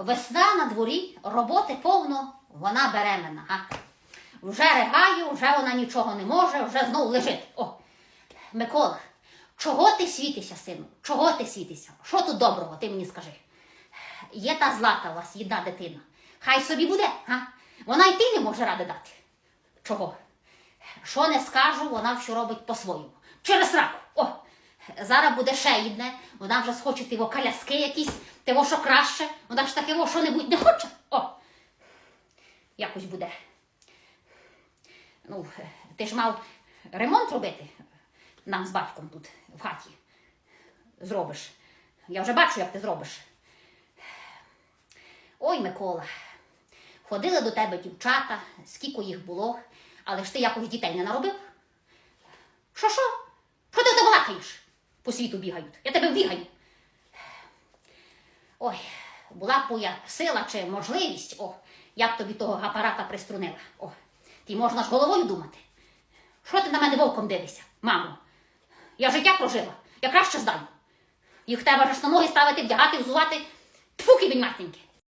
Весна на дворі, роботи повно, вона беременна. А? Вже ригає, вже вона нічого не може, вже знов лежить. О, Микола, чого ти світишся, сину? Чого ти світишся? Що тут доброго, ти мені скажи? Є та злата у вас, єдна дитина. Хай собі буде, а? Вона й ти не може ради дати. Чого? Що не скажу, вона все робить по-своєму. Через раку. О, зараз буде ще одне, вона вже схоче тиво коляски якісь, тиво що краще, вона ж таке що-небудь не хоче. О, якось буде. Ну, ти ж мав ремонт робити нам з батьком тут в хаті. Зробиш. Я вже бачу, як ти зробиш. Ой, Микола, ходили до тебе дівчата, скільки їх було, але ж ти якось дітей не наробив. Що що? Що ти балакаєш? По світу бігають. Я тебе вбігаю. Ой, була б моя сила чи можливість, о, я б тобі того апарата приструнила. О, ти можна ж головою думати. Що ти на мене вовком дивишся, мамо? Я життя прожила, я краще здаю. Їх треба ж на ноги ставити, вдягати, взувати. Тьфу, кибінь матеньки.